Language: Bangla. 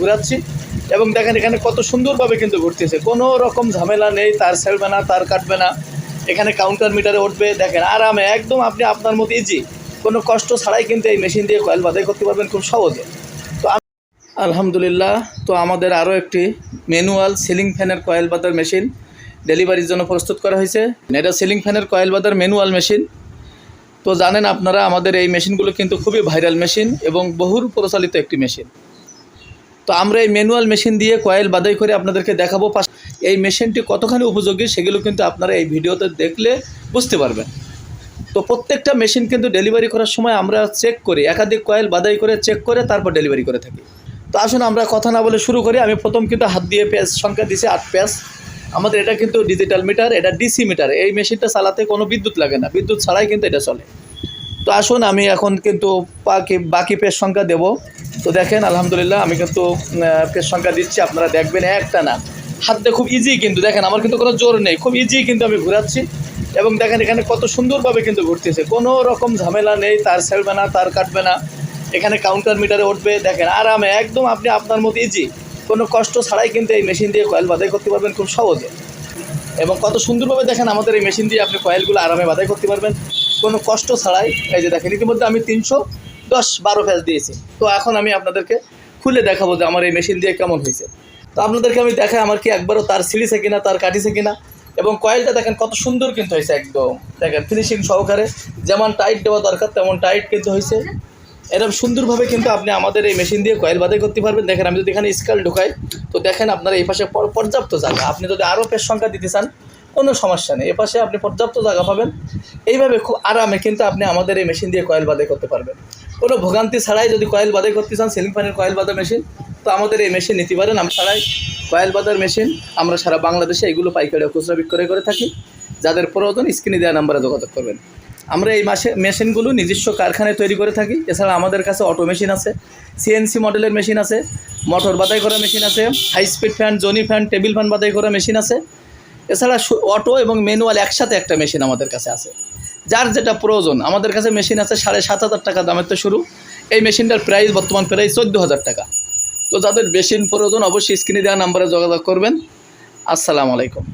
ঘোরাচ্ছি। এবং দেখেন এখানে কত সুন্দরভাবে কিন্তু ঘুরতেছে। কোনো রকম ঝামেলা নেই, তার সেলবে না, তার কাটবে না। এখানে কাউন্টার মিটারে উঠবে, দেখেন আরামে, একদম আপনি আপনার মতো ইজি কোনো কষ্ট ছাড়াই কিন্তু এই মেশিন দিয়ে কয়েল বাধাই করতে পারবেন খুব সহজে। তো আলহামদুলিল্লাহ, তো আমাদের আরও একটি ম্যানুয়াল সিলিং ফ্যানের কয়েল বাদার মেশিন ডেলিভারির জন্য প্রস্তুত করা হয়েছে। এটা সিলিং ফ্যানের কয়েল বাদার ম্যানুয়াল মেশিন তো জানেন আপনারা, আমাদের এই মেশিনগুলো কিন্তু খুবই ভাইরাল মেশিন এবং বহুল প্রচলিত একটি মেশিন তো আমরা এই ম্যানুয়াল মেশিন দিয়ে কয়েল বাদাই করে আপনাদেরকে দেখাবো এই মেশিনটি কতখানি উপযোগী সেগুলো কিন্তু আপনারা এই ভিডিওতে দেখলে বুঝতে পারবেন। তো প্রত্যেকটা মেশিন কিন্তু ডেলিভারি করার সময় আমরা চেক করি, একাধিক কয়েল বাদাই করে চেক করে তারপর ডেলিভারি করে থাকি। তো আসুন আমরা কথা না বলে শুরু করি, আমি প্রথম কিন্তু হাত দিয়ে পেঁয়াজ সংখ্যা দিছি আট পেঁয়াজ। আমাদের এটা কিন্তু ডিজিটাল মিটার এটা ডিসি মিটার এই মেশিনটা চালাতে কোনো বিদ্যুৎ লাগে না, বিদ্যুৎ ছাড়াই কিন্তু এটা চলে। তো আসুন আমি এখন কিন্তু বাকি বাকি পেজ সংখ্যা দেব। তো দেখেন, আলহামদুলিল্লাহ, আমি কিন্তু পেজ সংখ্যা দিচ্ছি, আপনারা দেখবেন একটা না হাতে খুব ইজি কিন্তু, দেখেন, আমার কিন্তু কোনো জোর নেই, খুব ইজি কিন্তু আমি ঘোরাচ্ছি। এবং দেখেন, এখানে কত সুন্দরভাবে কিন্তু ঘুরতেছে, কোনো রকম ঝামেলা নেই, তার সেলবে না, তার কাটবে না। এখানে কাউন্টার মিটারে উঠবে, দেখেন, আরামে, একদম আপনি আপনার মতো ইজি কোনো কষ্ট ছাড়াই কিন্তু এই মেশিন দিয়ে কয়েল বাধাই করতে পারবেন খুব সহজে। এবং কত সুন্দরভাবে দেখেন, আমাদের এই মেশিন দিয়ে আপনি কয়েলগুলো আরামে বাধাই করতে পারবেন। কোনো কষ্ট ছাড়াই, এই যে দেখেন, ইতিমধ্যে আমি তিনশো দশ বারো ফ্যাস দিয়েছি। তো এখন আমি আপনাদেরকে খুলে দেখাবো যে আমার এই মেশিন দিয়ে কেমন হয়েছে। তো আপনাদেরকে আমি দেখাই আমার কি একবারও তার সিলিছে কিনা, তার কাটিছে কিনা। এবং কয়েলটা দেখেন কত সুন্দর কিন্তু হয়েছে একদম। দেখেন ফিনিশিং সহকারে যেমন টাইট দেওয়া দরকার, তেমন টাইট কিন্তু হয়েছে। এরকম সুন্দরভাবে কিন্তু আপনি আমাদের এই মেশিন দিয়ে কয়েল বাধাই করতে পারবেন। দেখেন আমি যদি এখানে স্কেল ঢুকাই, তো দেখেন আপনার এই পাশে পর- পর্যাপ্ত জায়গা। আপনি যদি আরও পেশ সংখ্যা দিতে চান, কোনো সমস্যা নেই। এ পাশে আপনি পর্যাপ্ত জায়গা পাবেন। এইভাবে খুব আরামে কিন্তু আপনি আমাদের এই মেশিন দিয়ে কয়েল বাধাই করতে পারবেন। কোনো ভোগান্তি ছাড়াই যদি কয়েল বাধাই করতে চান, সিলিং ফ্যানের কয়েল বাঁধা মেশিন, তো আমাদের এই মেশিন নিতে পারেন। আমরা ছাড়াই কয়েল বাঁধার মেশিন, আমরা সারা বাংলাদেশে এগুলো পাইকারি খুচরা বিক্রয় করে থাকি। যাদের প্রয়োজন, স্ক্রিনে দেওয়া নাম্বারে যোগাযোগ করবেন। আমরা এই মাসে মেশিনগুলো নিজস্ব কারখানায় তৈরি করে থাকি। এছাড়া আমাদের কাছে অটো মেশিন আছে সিএনসি মডেলের মেশিন আছে, মোটর বাদাই করা মেশিন আছে, হাই স্পিড ফ্যান, জনি ফ্যান, টেবিল ফ্যান বাদাই করা মেশিন আছে। এছাড়া অটো এবং ম্যানুয়াল একসাথে একটা মেশিন আমাদের কাছে আছে। যার যেটা প্রয়োজন। আমাদের কাছে মেশিন আছে সাড়ে সাত হাজার টাকা দামের তো শুরু। এই মেশিনটার প্রাইস বর্তমান প্রাইস চোদ্দ হাজার টাকা। তো যাদের মেশিন প্রয়োজন, অবশ্যই স্ক্রিনে দেওয়া নাম্বারে যোগাযোগ করবেন। আসসালামু আলাইকুম।